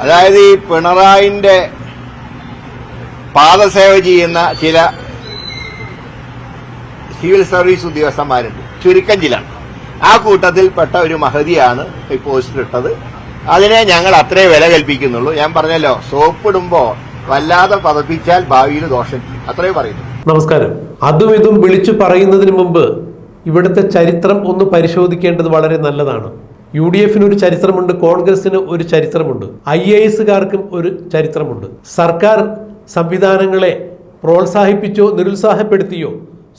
അതായത് ഈ പിണറായിന്റെ പാദസേവ ചെയ്യുന്ന ചില സിവിൽ സർവീസ് ഉദ്യോഗസ്ഥന്മാരുണ്ട്. ചുരുക്കം ചില ആ കൂട്ടത്തിൽപ്പെട്ട ഒരു മഹതിയാണ് ഈ പോസ്റ്റിലിട്ടത്. അതിനെ ഞങ്ങൾ അത്രേ വില കൽപ്പിക്കുന്നുള്ളൂ. ഞാൻ പറഞ്ഞല്ലോ സോപ്പിടുമ്പോ വല്ലാതെ പതപ്പിച്ചാൽ ഭാവിയിൽ ദോഷം. അത്രേ പറയുന്നു. നമസ്കാരം. അതും ഇതും വിളിച്ചു പറയുന്നതിന് മുമ്പ് ഇവിടുത്തെ ചരിത്രം ഒന്ന് പരിശോധിക്കേണ്ടത് വളരെ നല്ലതാണ്. യു ഡി എഫിന് ഒരു ചരിത്രമുണ്ട് കോൺഗ്രസിന് ഒരു ചരിത്രമുണ്ട് ഐ എ എസുകാർക്കും ഒരു ചരിത്രമുണ്ട്. സർക്കാർ സംവിധാനങ്ങളെ പ്രോത്സാഹിപ്പിച്ചോ നിരുത്സാഹപ്പെടുത്തിയോ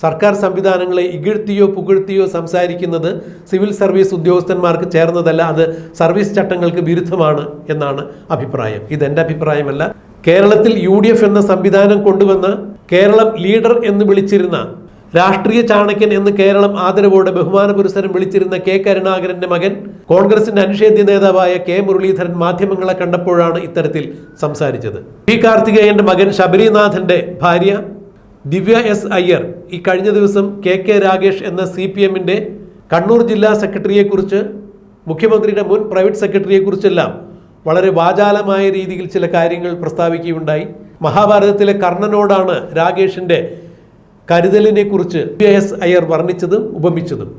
സർക്കാർ സംവിധാനങ്ങളെ ഇകഴ്ത്തിയോ പുകഴ്ത്തിയോ സംസാരിക്കുന്നത് സിവിൽ സർവീസ് ഉദ്യോഗസ്ഥന്മാർക്ക് ചേർന്നതല്ല അത് സർവീസ് ചട്ടങ്ങൾക്ക് വിരുദ്ധമാണ് എന്നാണ് അഭിപ്രായം. ഇതെന്റെ അഭിപ്രായമല്ല. കേരളത്തിൽ യു ഡി എഫ് എന്ന സംവിധാനം കൊണ്ടുവന്ന കേരളം ലീഡർ എന്ന് വിളിച്ചിരുന്ന രാഷ്ട്രീയ ചാണക്യൻ എന്ന് കേരളം ആദരവോടെ ബഹുമാന പുരസ്സരം വിളിച്ചിരുന്ന കെ കരുണാകരന്റെ മകൻ കോൺഗ്രസിന്റെ അനുഷേധ്യ നേതാവായ കെ മുരളീധരൻ മാധ്യമങ്ങളെ കണ്ടപ്പോഴാണ് ഇത്തരത്തിൽ സംസാരിച്ചത്. പി കാർത്തികേയന്റെ മകൻ ശബരിനാഥന്റെ ഭാര്യ ദിവ്യ എസ് അയ്യർ ഈ കഴിഞ്ഞ ദിവസം കെ കെ രാഗേഷ് എന്ന സി പി എമ്മിന്റെ കണ്ണൂർ ജില്ലാ സെക്രട്ടറിയെക്കുറിച്ച് മുഖ്യമന്ത്രിയുടെ മുൻ പ്രൈവറ്റ് സെക്രട്ടറിയെക്കുറിച്ചെല്ലാം വളരെ വാചാലമായ രീതിയിൽ ചില കാര്യങ്ങൾ പ്രസ്താവിക്കുകയുണ്ടായി. മഹാഭാരതത്തിലെ കർണനോടാണ് രാഗേഷിന്റെ കരുതലിനെ കുറിച്ച് പി എസ് അയ്യർ വർണിച്ചതും ഉപമിച്ചതും.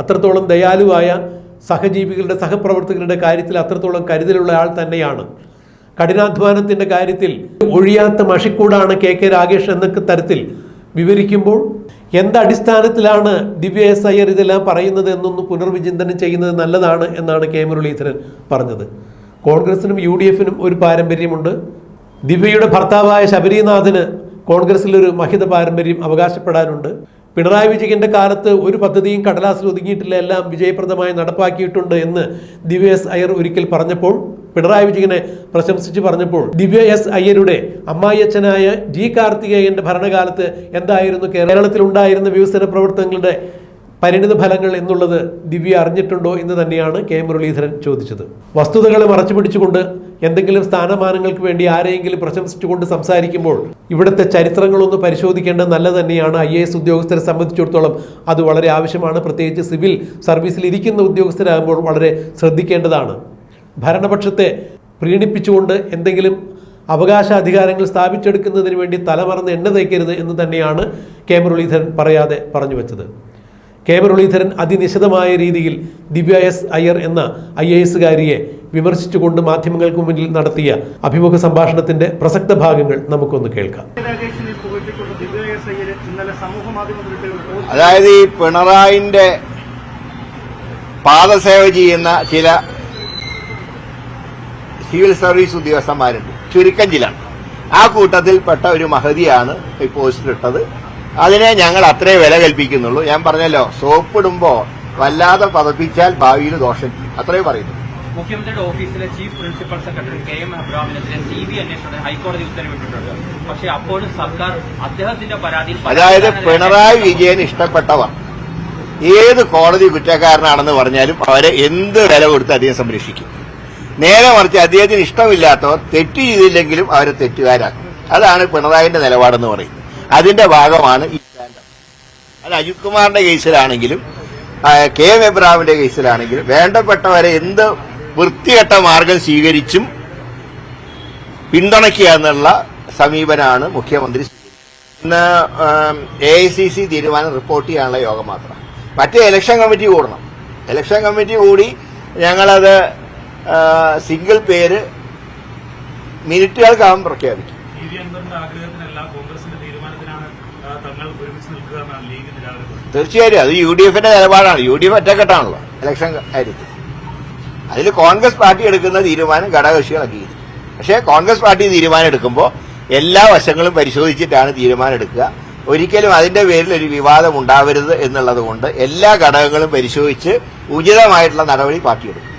അത്രത്തോളം ദയാലുവായ സഹജീവികളുടെ സഹപ്രവർത്തകരുടെ കാര്യത്തിൽ അത്രത്തോളം കരുതലുള്ള ആൾ തന്നെയാണ്. കഠിനാധ്വാനത്തിന്റെ കാര്യത്തിൽ ഒഴിയാത്ത മഷിക്കൂടാണ് കെ കെ രാഗേഷ് എന്നൊക്കെ തരത്തിൽ വിവരിക്കുമ്പോൾ എന്തടിസ്ഥാനത്തിലാണ് ദിവ്യ എസ് അയ്യർ ഇതെല്ലാം പറയുന്നത് എന്നൊന്ന് പുനർവിചിന്തനം ചെയ്യുന്നത് നല്ലതാണ് എന്നാണ് കെ മുരളീധരൻ പറഞ്ഞത്. കോൺഗ്രസിനും യു ഡി എഫിനും ഒരു പാരമ്പര്യമുണ്ട്. ദിവ്യയുടെ ഭർത്താവായ ശബരിനാഥന് കോൺഗ്രസിലൊരു മഹിത പാരമ്പര്യം അവകാശപ്പെടാനുണ്ട്. പിണറായി വിജയന്റെ കാലത്ത് ഒരു പദ്ധതിയും കടലാസിൽ ഒതുങ്ങിയിട്ടില്ല എല്ലാം വിജയപ്രദമായി നടപ്പാക്കിയിട്ടുണ്ട് എന്ന് ദിവ്യ എസ് അയ്യർ ഒരിക്കൽ പറഞ്ഞപ്പോൾ പിണറായി വിജയനെ പ്രശംസിച്ച് പറഞ്ഞപ്പോൾ ദിവ്യ എസ് അയ്യരുടെ അമ്മായിയച്ഛനായ ജി കാർത്തികേയന്റെ ഭരണകാലത്ത് എന്തായിരുന്നു കേരളത്തിൽ ഉണ്ടായിരുന്ന വികസന പ്രവർത്തനങ്ങളുടെ പരിണിത ഫലങ്ങൾ എന്നുള്ളത് ദിവ്യ അറിഞ്ഞിട്ടുണ്ടോ എന്ന് തന്നെയാണ് കെ മുരളീധരൻ ചോദിച്ചത്. വസ്തുതകളെ മറച്ചു പിടിച്ചുകൊണ്ട് എന്തെങ്കിലും സ്ഥാനമാനങ്ങൾക്ക് വേണ്ടി ആരെയെങ്കിലും പ്രശംസിച്ചുകൊണ്ട് സംസാരിക്കുമ്പോൾ ഇവിടുത്തെ ചരിത്രങ്ങളൊന്ന് പരിശോധിക്കേണ്ടത് നല്ല തന്നെയാണ്. ഐ എ എസ് ഉദ്യോഗസ്ഥരെ സംബന്ധിച്ചിടത്തോളം അത് വളരെ ആവശ്യമാണ്. പ്രത്യേകിച്ച് സിവിൽ സർവീസിൽ ഇരിക്കുന്ന ഉദ്യോഗസ്ഥരാകുമ്പോൾ വളരെ ശ്രദ്ധിക്കേണ്ടതാണ്. ഭരണപക്ഷത്തെ പ്രീണിപ്പിച്ചുകൊണ്ട് എന്തെങ്കിലും അവകാശ അധികാരങ്ങൾ സ്ഥാപിച്ചെടുക്കുന്നതിന് വേണ്ടി തലമറന്ന് എണ്ണ തേക്കരുത് എന്ന് തന്നെയാണ് കെ മുരളീധരൻ പറയാതെ പറഞ്ഞു വെച്ചത്. കെ മുരളീധരൻ അതിനിശിതമായ രീതിയിൽ ദിവ്യ എസ് അയ്യർ എന്ന ഐ എ എസുകാരിയെ വിമർശിച്ചുകൊണ്ട് മാധ്യമങ്ങൾക്ക് മുന്നിൽ നടത്തിയ അഭിമുഖ സംഭാഷണത്തിന്റെ പ്രസക്ത ഭാഗങ്ങൾ നമുക്കൊന്ന് കേൾക്കാം. അതായത് ഈ പിണറായിന്റെ പാദസേവ ചെയ്യുന്ന ചില സിവിൽ സർവീസ് ഉദ്യോഗസ്ഥന്മാരുണ്ട്. ചുരുക്കം ചില ആ കൂട്ടത്തിൽപ്പെട്ട ഒരു മഹതിയാണ് ഈ പോസ്റ്റിലിട്ടത്. അതിനെ ഞങ്ങൾ അത്രേ വില കൽപ്പിക്കുന്നുള്ളൂ. ഞാൻ പറഞ്ഞല്ലോ സോപ്പ് ഇടുമ്പോ വല്ലാതെ പതപ്പിച്ചാൽ ഭാവിയിൽ ദോഷം ചെയ്യും. അത്രേ പറയുന്നു. മുഖ്യമന്ത്രിയുടെ ഓഫീസിലെ chief principal secretary K M അബ്രാമിനെതിരെ C B അന്വേഷണത്തിന് ഹൈക്കോടതി ഉത്തരവിട്ടിട്ടുണ്ട്. പക്ഷെ അപ്പോഴും സർക്കാർ അദ്ദേഹത്തിന്റെ പരാതി അതായത് പിണറായി വിജയൻ ഇഷ്ടപ്പെട്ടവർ. ഏത് കോടതി കുറ്റക്കാരനാണെന്ന് പറഞ്ഞാലും അവരെ എന്ത് വില കൊടുത്ത് അദ്ദേഹം സംരക്ഷിക്കും. നേരെ മറിച്ച് അദ്ദേഹത്തിന് ഇഷ്ടമില്ലാത്തവർ തെറ്റ് ചെയ്തില്ലെങ്കിലും അവരെ തെറ്റുകാരാക്കും. അതാണ് പിണറായിന്റെ നിലപാടെന്ന് പറയുന്നത്. അതിന്റെ ഭാഗമാണ് ഈ സ്റ്റാൻഡപ്പ് അത് അജിത് കുമാറിന്റെ കേസിലാണെങ്കിലും കെ എം എബ്രാമിന്റെ കേസിലാണെങ്കിലും വേണ്ടപ്പെട്ടവരെ എന്ത് വൃത്തികെട്ട മാർഗം സ്വീകരിച്ചും പിന്തുണയ്ക്കുക എന്നുള്ള സമീപനമാണ് മുഖ്യമന്ത്രി ഇന്ന് എ ഐ സി സി തീരുമാനം റിപ്പോർട്ട് ചെയ്യാനുള്ള യോഗം മാത്രം. മറ്റേ ഇലക്ഷൻ കമ്മിറ്റി കൂടണം. ഇലക്ഷൻ കമ്മിറ്റി കൂടി ഞങ്ങളത് സിംഗിൾ പേര് മിനിറ്റുകൾക്കകം പ്രഖ്യാപിക്കും. തീരുമാനത്തിനാണ് തങ്ങൾ ഒരുമിച്ച് അത് യു ഡി എഫിന്റെ നിലപാടാണ് യു ഡി എഫ് ഒറ്റക്കെട്ടാണല്ലോ. ഇലക്ഷൻ കാര്യത്തിൽ. അതിൽ കോൺഗ്രസ് പാർട്ടി എടുക്കുന്ന തീരുമാനം ഘടകകക്ഷികളൊക്കെ പക്ഷേ കോൺഗ്രസ് പാർട്ടി തീരുമാനം എടുക്കുമ്പോൾ എല്ലാ വശങ്ങളും പരിശോധിച്ചിട്ടാണ് തീരുമാനം എടുക്കുക. ഒരിക്കലും അതിന്റെ പേരിൽ ഒരു വിവാദം ഉണ്ടാവരുത് എന്നുള്ളത് കൊണ്ട് എല്ലാ ഘടകങ്ങളും പരിശോധിച്ച് ഉചിതമായിട്ടുള്ള നടപടി പാർട്ടി എടുക്കും.